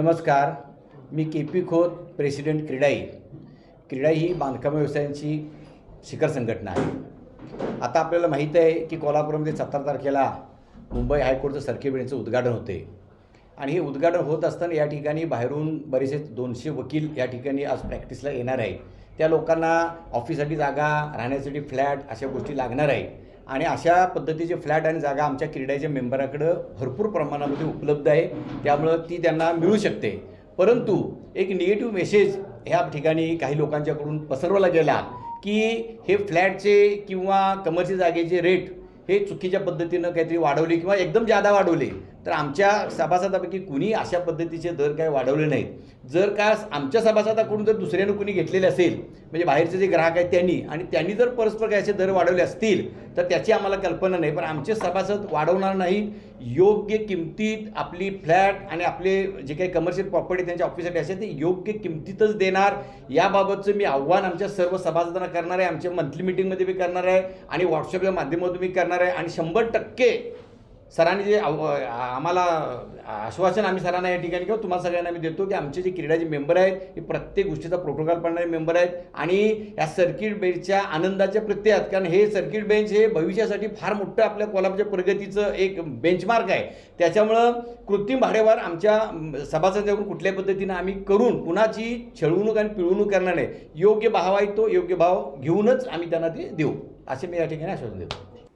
नमस्कार मी K P Khot president CREDAI. CREDAI ही बांधकाम व्यवसायांची शिखर संघटना आहे. आता आपल्याला माहीत आहे की कोल्हापूरमध्ये सतरा तारखेला मुंबई हायकोर्टचं सर्किट बेंचचं उद्घाटन होते. आणि हे उद्घाटन होत असताना या ठिकाणी बाहेरून बरेचसे दोनशे वकील या ठिकाणी आज प्रॅक्टिसला येणार आहे त्या लोकांना ऑफिससाठी जागा राहण्यासाठी फ्लॅट अशा गोष्टी लागणार आहे आणि अशा पद्धतीचे फ्लॅट आणि जागा आमच्या क्रीडाच्या मेंबराकडं भरपूर प्रमाणामध्ये उपलब्ध आहे. त्यामुळं ती त्यांना मिळू शकते. परंतु एक निगेटिव्ह मेसेज ह्या ठिकाणी काही लोकांच्याकडून पसरवला गेला की हे फ्लॅटचे किंवा कमर्शियल जागेचे रेट हे चुकीच्या पद्धतीनं काहीतरी वाढवले किंवा एकदम जादा वाढवले. तर आमच्या सभासदापैकी कुणी अशा पद्धतीचे दर काय वाढवले नाहीत. जर का आमच्या सभासदाकडून जर दुसऱ्यानं कुणी घेतलेले असेल म्हणजे बाहेरचे जे ग्राहक आहेत त्यांनी आणि त्यांनी जर परस्पर काय असे दर वाढवले असतील तर त्याची आम्हाला कल्पना नाही. पण आमचे सभासद वाढवणार नाही. योग्य किमतीत आपली फ्लॅट आणि आपले जे काही कमर्शियल प्रॉपर्टी त्यांच्या ऑफिससाठी असेल ते योग्य किमतीतच देणार. याबाबतचं मी आव्हान आमच्या सर्व सभासदांना करणार आहे. आमच्या मंथली मिटिंगमध्ये मी करणार आहे. आणि व्हॉट्सअपच्या माध्यमातून मी करणार आहे. आणि शंभर टक्के सरांनी जे आम्हाला आश्वासन आम्ही सरांना या ठिकाणी किंवा तुम्हाला सगळ्यांना आम्ही देतो की आमचे जे क्रीडाचे मेंबर आहेत हे प्रत्येक गोष्टीचा प्रोटोकॉल पाळणारे मेंबर आहेत आणि या सर्किट बेंचच्या आनंदाच्या प्रत्यय आहेत कारण हे सर्किट बेंच हे भविष्यासाठी फार मोठं आपल्या कोल्हापूरच्या प्रगतीचं एक बेंचमार्क आहे. त्याच्यामुळं कृत्रिम भाडेवार आमच्या सभासदांकडून कुठल्या पद्धतीनं आम्ही करून कुणाची छळवणूक आणि पिळवणूक करणार नाही. योग्य भाव आहे तो योग्य भाव घेऊनच आम्ही त्यांना ते देऊ. असे मी या ठिकाणी आश्वासन देतो.